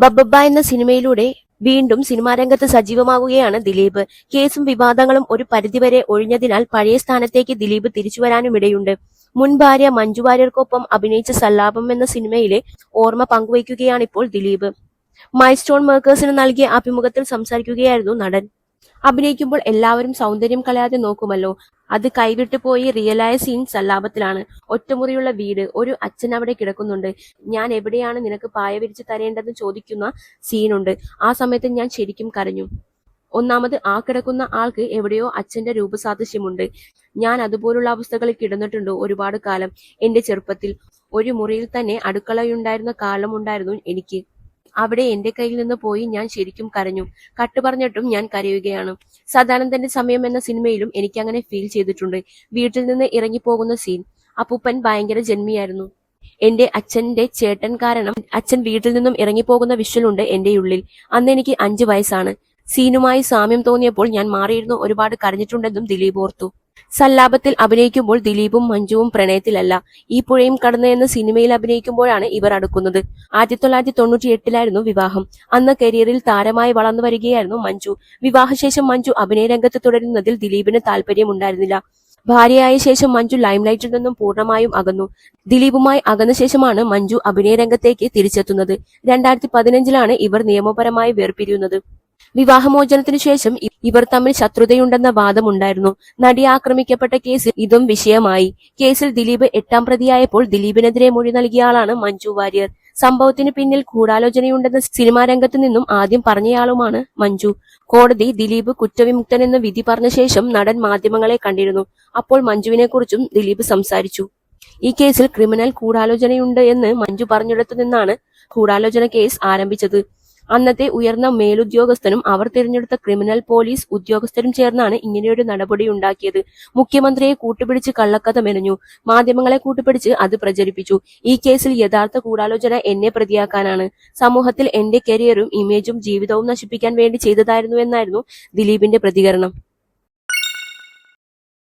ബബ്ബ എന്ന സിനിമയിലൂടെ വീണ്ടും സിനിമാരംഗത്ത് സജീവമാകുകയാണ് ദിലീപ്. കേസും വിവാദങ്ങളും ഒരു പരിധിവരെ ഒഴിഞ്ഞതിനാൽ പഴയ സ്ഥാനത്തേക്ക് ദിലീപ് തിരിച്ചുവരാനുമിടയുണ്ട്. മുൻ ഭാര്യ മഞ്ജു വാര്യർക്കൊപ്പം അഭിനയിച്ച സല്ലാപം എന്ന സിനിമയിലെ ഓർമ്മ പങ്കുവയ്ക്കുകയാണിപ്പോൾ ദിലീപ്. മൈൽസ്റ്റോൺ മേക്കേഴ്സിന് നൽകിയ അഭിമുഖത്തിൽ സംസാരിക്കുകയായിരുന്നു നടൻ. അഭിനയിക്കുമ്പോൾ എല്ലാവരും സൗന്ദര്യം കളയാതെ നോക്കുമല്ലോ. അത് കൈവിട്ടു പോയി റിയലായ സീൻസ് സല്ലാപത്തിലാണ് ഒറ്റമുറിയുള്ള വീട് ഒരു അച്ഛൻ അവിടെ കിടക്കുന്നുണ്ട്. ഞാൻ എവിടെയാണ് നിനക്ക് പായ വിരിച്ചു തരേണ്ടതെന്ന് ചോദിക്കുന്ന സീനുണ്ട് ആ സമയത്ത് ഞാൻ ശരിക്കും കരഞ്ഞു. ഒന്നാമത് ആ കിടക്കുന്ന ആൾക്ക് എവിടെയോ അച്ഛന്റെ രൂപസാദൃശ്യമുണ്ട്. ഞാൻ അതുപോലുള്ള അവസ്ഥകളിൽ കിടന്നിട്ടുണ്ട് ഒരുപാട് കാലം. എന്റെ ചെറുപ്പത്തിൽ ഒരു മുറിയിൽ തന്നെ അടുക്കളയുണ്ടായിരുന്ന കാലമുണ്ടായിരുന്നു എനിക്ക്. അവിടെ എന്റെ കയ്യിൽ നിന്ന് പോയി ഞാൻ ശരിക്കും കരഞ്ഞു. കട്ടുപറഞ്ഞിട്ടും ഞാൻ കരയുകയാണ്. സദാനന്ദന്റെ സമയം എന്ന സിനിമയിലും എനിക്ക് അങ്ങനെ ഫീൽ ചെയ്തിട്ടുണ്ട്. വീട്ടിൽ നിന്ന് ഇറങ്ങി പോകുന്ന സീൻ അപ്പൂപ്പൻ ഭയങ്കര ജന്മിയായിരുന്നു. എന്റെ അച്ഛന്റെ ചേട്ടൻ കാരണം അച്ഛൻ വീട്ടിൽ നിന്നും ഇറങ്ങിപ്പോകുന്ന വിഷ്വലുണ്ട് എന്റെ ഉള്ളിൽ. അന്ന് എനിക്ക് അഞ്ചു വയസ്സാണ്. സീനുമായി സാമ്യം തോന്നിയപ്പോൾ ഞാൻ മാറിയിരുന്നു. ഒരുപാട് കരഞ്ഞിട്ടുണ്ടെന്നും ദിലീപ് ഓർത്തു. സല്ലാപത്തിൽ അഭിനയിക്കുമ്പോൾ ദിലീപും മഞ്ജുവും പ്രണയത്തിലല്ല. ഈ പുഴയും കടന്ന് എന്ന സിനിമയിൽ അഭിനയിക്കുമ്പോഴാണ് ഇവർ അടുക്കുന്നത്. ആയിരത്തി തൊള്ളായിരത്തി തൊണ്ണൂറ്റി എട്ടിലായിരുന്നു വിവാഹം. അന്ന് കരിയറിൽ താരമായി വളർന്നു വരികയായിരുന്നു മഞ്ജു. വിവാഹശേഷം മഞ്ജു അഭിനയ രംഗത്ത് തുടരുന്നതിൽ ദിലീപിന് താല്പര്യമുണ്ടായിരുന്നില്ല ഭാര്യയായ ശേഷം മഞ്ജു ലൈംലൈറ്റിൽ നിന്നും പൂർണമായും അകന്നു. ദിലീപുമായി അകന്ന ശേഷമാണ് മഞ്ജു അഭിനയരംഗത്തേക്ക് തിരിച്ചെത്തുന്നത്. രണ്ടായിരത്തി പതിനഞ്ചിലാണ് ഇവർ നിയമപരമായി വേർപിരിയുന്നത്. വിവാഹമോചനത്തിനു ശേഷം ഇവർ തമ്മിൽ ശത്രുതയുണ്ടെന്ന വാദമുണ്ടായിരുന്നു. നടി ആക്രമിക്കപ്പെട്ട കേസിൽ ഇതും വിഷയമായി. കേസിൽ ദിലീപ് എട്ടാം പ്രതിയായപ്പോൾ ദിലീപിനെതിരെ മൊഴി നൽകിയ ആളാണ് മഞ്ജു വാര്യർ. സംഭവത്തിന് പിന്നിൽ കൂടാലോചനയുണ്ടെന്ന് സിനിമാ രംഗത്ത് നിന്നും ആദ്യം പറഞ്ഞയാളുമാണ് മഞ്ജു. കോടതി ദിലീപ് കുറ്റവിമുക്തനെന്ന് വിധി പറഞ്ഞ ശേഷം നടൻ മാധ്യമങ്ങളെ കണ്ടിരുന്നു. അപ്പോൾ മഞ്ജുവിനെക്കുറിച്ചും ദിലീപ് സംസാരിച്ചു. ഈ കേസിൽ ക്രിമിനൽ കൂടാലോചനയുണ്ട് എന്ന് മഞ്ജു പറഞ്ഞിടത്തു നിന്നാണ് കൂടാലോചന കേസ് ആരംഭിച്ചത്. അന്നത്തെ ഉയർന്ന മേലുദ്യോഗസ്ഥനും അവർ തിരഞ്ഞെടുത്ത ക്രിമിനൽ പോലീസ് ഉദ്യോഗസ്ഥരും ചേർന്നാണ് ഇങ്ങനെയൊരു നടപടി ഉണ്ടാക്കിയത്. മുഖ്യമന്ത്രിയെ കൂട്ടുപിടിച്ച് കള്ളക്കഥ മെനഞ്ഞു. മാധ്യമങ്ങളെ കൂട്ടുപിടിച്ച് അത് പ്രചരിപ്പിച്ചു. ഈ കേസിൽ യഥാർത്ഥ കൂടാലോചന എന്നെ പ്രതിയാക്കാനാണ്. സമൂഹത്തിൽ എന്റെ കരിയറും ഇമേജും ജീവിതവും നശിപ്പിക്കാൻ വേണ്ടി ചെയ്തതായിരുന്നു എന്നായിരുന്നു ദിലീപിന്റെ പ്രതികരണം.